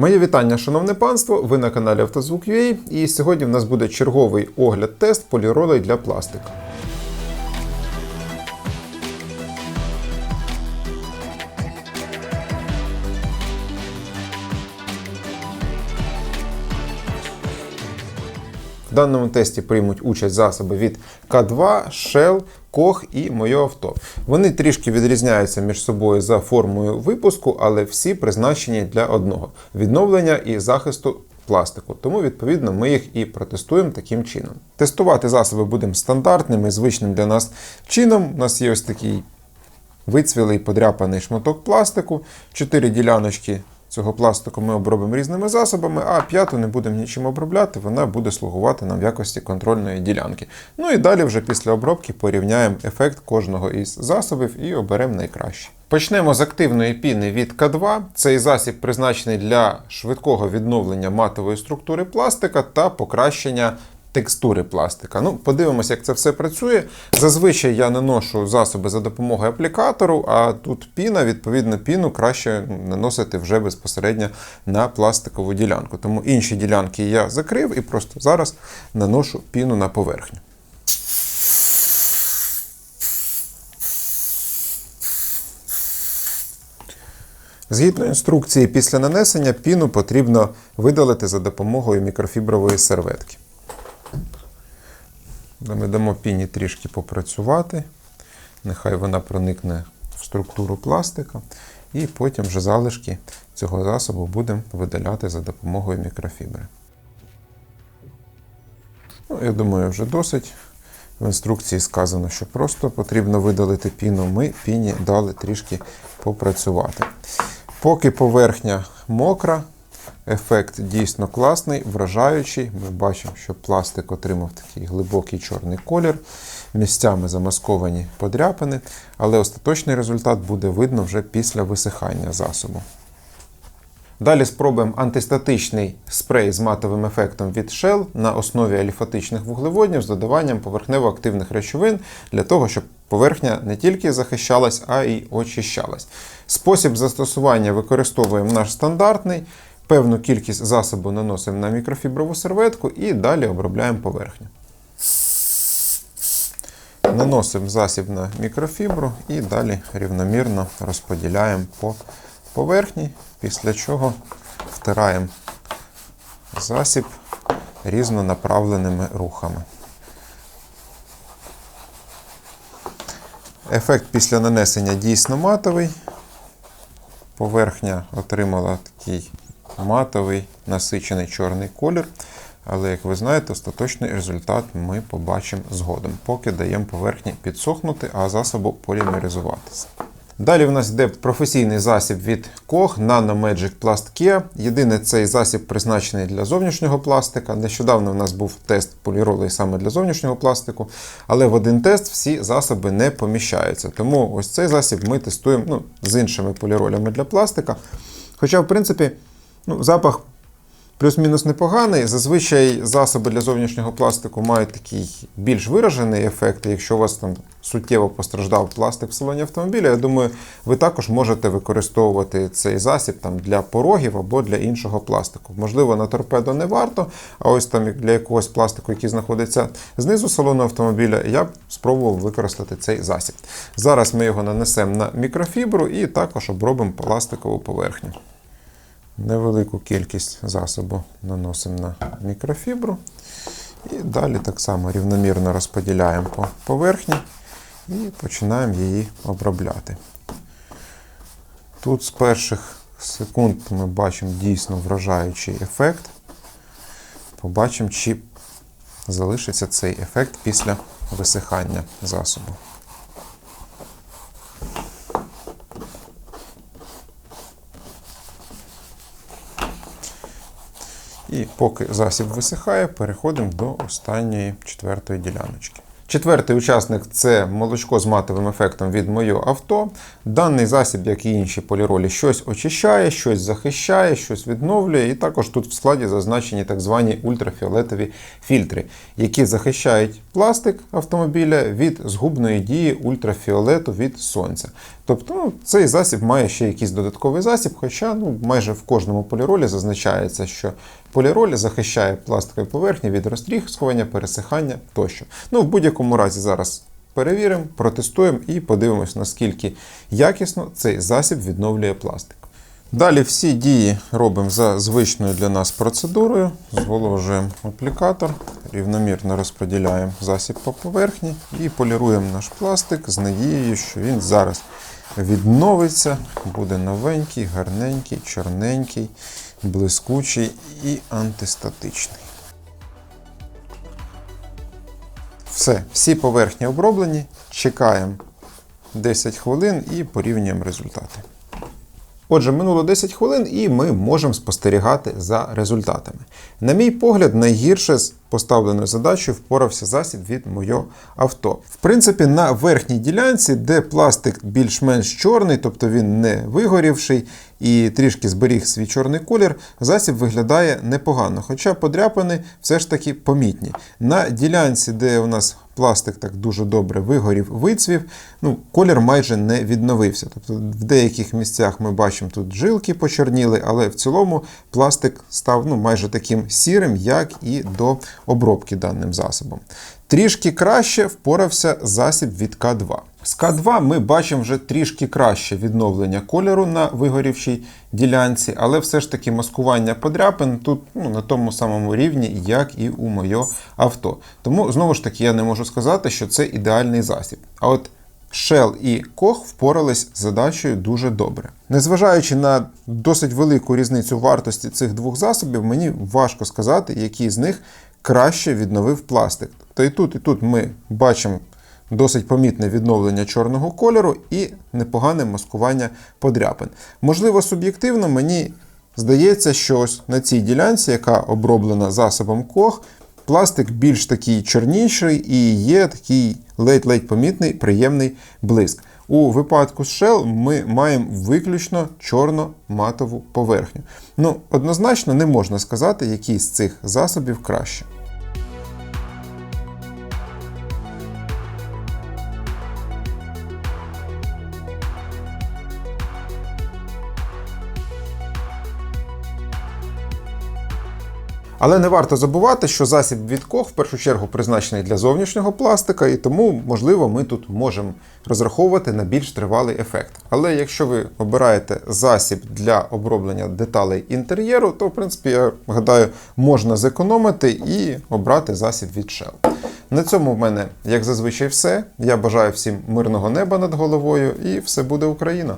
Моє вітання, шановне панство! Ви на каналі Автозвук.ua і сьогодні в нас буде черговий огляд-тест поліролей для пластика. В даному тесті приймуть участь засоби від К2, Shell, Koch і моє авто. Вони трішки відрізняються між собою за формою випуску, але всі призначені для одного відновлення і захисту пластику. Тому, відповідно, ми їх і протестуємо таким чином. Тестувати засоби будемо стандартним і звичним для нас чином. У нас є ось такий вицвілий подряпаний шматок пластику, чотири діляночки. Цього пластику ми обробимо різними засобами, а п'яту не будемо нічим обробляти, вона буде слугувати нам в якості контрольної ділянки. Ну і далі вже після обробки порівняємо ефект кожного із засобів і оберемо найкраще. Почнемо з активної піни від К2. Цей засіб призначений для швидкого відновлення матової структури пластика та покращення текстури пластика. Ну, подивимося, як це все працює. Зазвичай я наношу засоби за допомогою аплікатору, а тут піна, відповідно, піну краще наносити вже безпосередньо на пластикову ділянку. Тому інші ділянки я закрив і просто зараз наношу піну на поверхню. Згідно інструкції, після нанесення піну потрібно видалити за допомогою мікрофібрової серветки. Ми дамо піні трішки попрацювати. Нехай вона проникне в структуру пластика. І потім вже залишки цього засобу будемо видаляти за допомогою мікрофібри. Ну, я думаю, вже досить. В інструкції сказано, що просто потрібно видалити піну. Ми піні дали трішки попрацювати. Поки поверхня мокра, ефект дійсно класний, вражаючий. Ми бачимо, що пластик отримав такий глибокий чорний колір, місцями замасковані подряпини, але остаточний результат буде видно вже після висихання засобу. Далі спробуємо антистатичний спрей з матовим ефектом від Shell на основі аліфатичних вуглеводнів з додаванням поверхнево-активних речовин для того, щоб поверхня не тільки захищалась, а й очищалась. Спосіб застосування використовуємо наш стандартний. Певну кількість засобу наносимо на мікрофіброву серветку і далі обробляємо поверхню. Наносимо засіб на мікрофібру і далі рівномірно розподіляємо по поверхні, після чого втираємо засіб різнонаправленими рухами. Ефект після нанесення дійсно матовий. Поверхня отримала такий матовий насичений чорний колір. Але, як ви знаєте, остаточний результат ми побачимо згодом, поки даємо поверхні підсохнути, а засобу полімеризуватися. Далі в нас йде професійний засіб від Koch Nano Magic Plast Care. Єдине, цей засіб призначений для зовнішнього пластика. Нещодавно в нас був тест поліролей саме для зовнішнього пластику, але в один тест всі засоби не поміщаються. Тому ось цей засіб ми тестуємо ну, з іншими поліролями для пластика. Хоча, в принципі, ну, запах плюс-мінус непоганий. Зазвичай засоби для зовнішнього пластику мають такий більш виражений ефект. Якщо у вас там суттєво постраждав пластик в салоні автомобіля, я думаю, ви також можете використовувати цей засіб там для порогів або для іншого пластику. Можливо, на торпедо не варто, а ось там для якогось пластику, який знаходиться знизу салону автомобіля, я б спробував використати цей засіб. Зараз ми його нанесемо на мікрофібру і також обробимо пластикову поверхню. Невелику кількість засобу наносимо на мікрофібру. І далі так само рівномірно розподіляємо по поверхні і починаємо її обробляти. Тут з перших секунд ми бачимо дійсно вражаючий ефект. Побачимо, чи залишиться цей ефект після висихання засобу. І поки засіб висихає, переходимо до останньої четвертої діляночки. Четвертий учасник це молочко з матовим ефектом від моє авто. Даний засіб, як і інші поліролі, щось очищає, щось захищає, щось відновлює. І також тут в складі зазначені так звані ультрафіолетові фільтри, які захищають пластик автомобіля від згубної дії ультрафіолету від сонця. Тобто ну, цей засіб має ще якийсь додатковий засіб, хоча ну, майже в кожному поліролі зазначається, що поліроль захищає пластикові поверхні від розтріскування, пересихання тощо. Ну, в будь-якому разі зараз перевіримо, протестуємо і подивимось, наскільки якісно цей засіб відновлює пластик. Далі всі дії робимо за звичною для нас процедурою. Зволожуємо аплікатор, рівномірно розподіляємо засіб по поверхні і поліруємо наш пластик з надією, що він зараз відновиться, буде новенький, гарненький, чорненький, блискучий і антистатичний. Все, всі поверхні оброблені. Чекаємо 10 хвилин і порівнюємо результати. Отже, минуло 10 хвилин, і ми можемо спостерігати за результатами. На мій погляд, найгірше з поставленою задачею впорався засіб від моє авто. В принципі, на верхній ділянці, де пластик більш-менш чорний, тобто він не вигорівший і трішки зберіг свій чорний колір, засіб виглядає непогано, хоча подряпини все ж таки помітні. На ділянці, де у нас пластик так дуже добре вигорів, вицвів, ну, колір майже не відновився. Тобто в деяких місцях ми бачимо тут жилки почорніли, але в цілому пластик став ну, майже таким сірим, як і до обробки даним засобом. Трішки краще впорався засіб від К2. З К2 ми бачимо вже трішки краще відновлення кольору на вигорівшій ділянці, але все ж таки маскування подряпин тут ну, на тому самому рівні, як і у моє авто. Тому знову ж таки я не можу сказати, що це ідеальний засіб. А от Shell і Koch впорались з задачею дуже добре. Незважаючи на досить велику різницю вартості цих двох засобів, мені важко сказати, який з них краще відновив пластик. Та і тут, і тут ми бачимо досить помітне відновлення чорного кольору і непогане маскування подряпин. Можливо, суб'єктивно мені здається, що ось на цій ділянці, яка оброблена засобом Koch, пластик більш такий чорніший і є такий ледь-ледь помітний приємний блиск. У випадку з Shell ми маємо виключно чорно-матову поверхню. Ну, однозначно не можна сказати, який з цих засобів краще. Але не варто забувати, що засіб від Koch в першу чергу призначений для зовнішнього пластика, і тому, можливо, ми тут можемо розраховувати на більш тривалий ефект. Але якщо ви обираєте засіб для оброблення деталей інтер'єру, то в принципі, я гадаю, можна зекономити і обрати засіб від Shell. На цьому в мене, як зазвичай, все. Я бажаю всім мирного неба над головою, і все буде Україна!